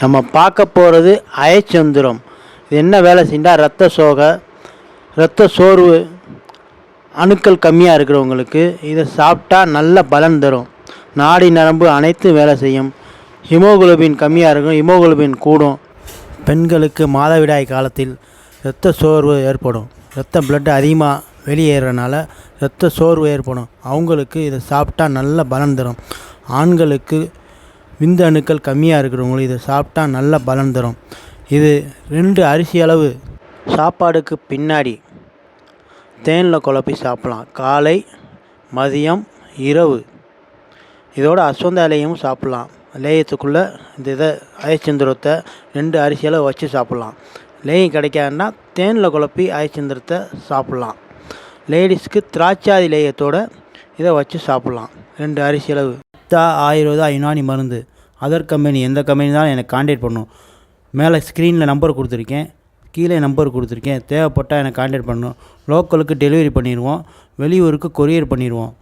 நம்ம பார்க்க போகிறது அயச்சந்திரம். இது என்ன வேலை செஞ்சால் ரத்த சோகை ரத்த சோர்வு அணுக்கள் கம்மியாக இருக்கிறவங்களுக்கு இதை சாப்பிட்டா நல்ல பலன் தரும். நாடி நரம்பு அனைத்தும் வேலை செய்யும். ஹிமோகுளோபின் கம்மியாக இருக்கும் ஹிமோகுளோபின் கூடும். பெண்களுக்கு மாதவிடாய் காலத்தில் இரத்த சோர்வு ஏற்படும். இரத்த பிளட் அதிகமாக வெளியேறனால இரத்த சோர்வு ஏற்படும். அவங்களுக்கு இதை சாப்பிட்டா நல்ல பலன் தரும். ஆண்களுக்கு விந்து அணுக்கள் கம்மியாக இருக்கிறவங்களுக்கு இதை சாப்பிட்டா நல்ல பலன் தரும். இது ரெண்டு அரிசி அளவு. சாப்பாடுக்கு பின்னாடி தேனில் குழப்பி சாப்பிட்லாம். காலை மதியம் இரவு. இதோட அஸ்வந்த இலையும் சாப்பிட்லாம். லேயத்துக்குள்ளே இந்த இதை அயச்சந்திரத்தை ரெண்டு அரிசியில் வச்சு சாப்பிட்லாம். லேயம் கிடைக்காதுன்னா தேனில் குழப்பி அயச்சந்திரத்தை சாப்பிட்லாம். லேடிஸ்க்கு திராட்சாதி லேயத்தோட இதை வச்சு சாப்பிட்லாம். ரெண்டு அரிசி அளவு. தா ஆயுர்வேதா யுனானி மருந்து. அதர் கம்பெனி எந்த கம்பெனி தான் எனக்கு காண்டாக்ட் பண்ணும். மேலே ஸ்க்ரீனில் நம்பர் கொடுத்துருக்கேன். கீழே நம்பர் கொடுத்துருக்கேன். தேவைப்பட்டால் எனக்கு காண்டாக்ட் பண்ணணும் லோக்கலுக்கு டெலிவரி பண்ணிடுவோம் வெளியூருக்கு கொரியர் பண்ணிடுவோம்